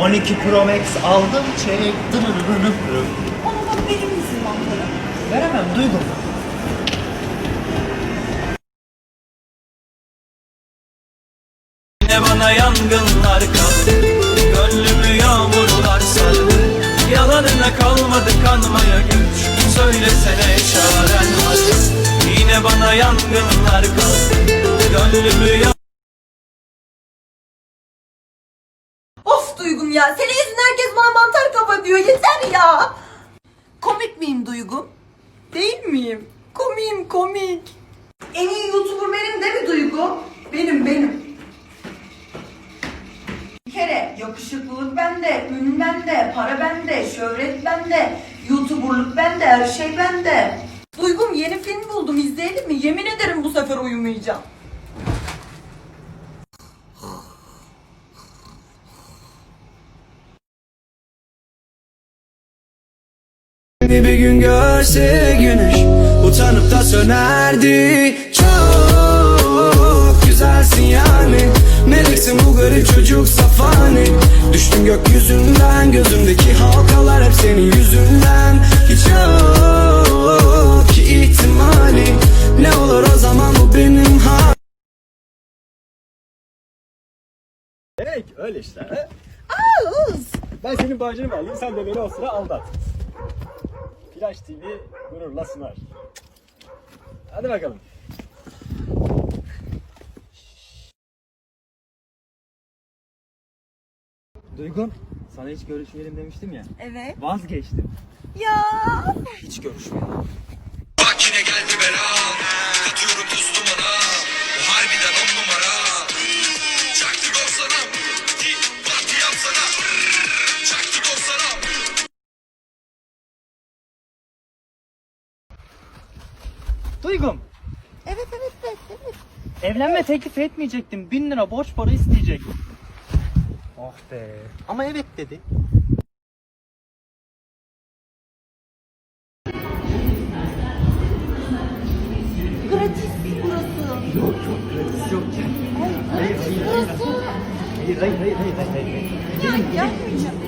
12 Pro Max aldım çek. Dırırırırırır. Onu bak benim misin lan para? Veremem duydum. Yine bana yangınlar kaldı Gönlümü yağmurlar sardı Yalanına kalmadı kanmaya güç Söylesene çaren var Yine bana yangınlar kaldı Of Duygum ya. Senin yüzünden herkes bana mantar kafa diyor. Yeter ya. Komik miyim Duygum? Değil miyim? Komiyim komik. En iyi YouTuber benim değil mi Duygu? Benim benim. Bir kere yakışıklılık bende, ün bende, para bende, şöhret bende, YouTuber'lık bende, her şey bende. Duygum yeni film buldum izleyelim mi? Yemin ederim bu sefer uyumayacağım. Beni bir gün görse güneş Utanıp da sönerdi Çok güzelsin yani Meleksin bu garip çocuk safani Düştüm gökyüzünden Gözümdeki halkalar hep senin yüzünden Hiç yok ki ihtimali Ne olur o zaman bu benim halim Demek öyle işte. he? Ben senin bağcını alayım, sen de beni o sıra aldat. Flash TV gururla sunar. Hadi bakalım. Duygun, sana hiç görüşmeyelim demiştim ya. Evet. Vazgeçtim. Ya. Hiç görüşmeyelim. Bak yine geldi bela Duygum, Evet evet evet. evet. evlenme teklif etmeyecektim. Bin lira borç para isteyecektim. Oh be. Ama evet dedi. Gratis burası. Yok yok gratis yok yani. Hayır hayır hayır. Hayır hayır hayır hayır. hayır. Ya yapmayacağım.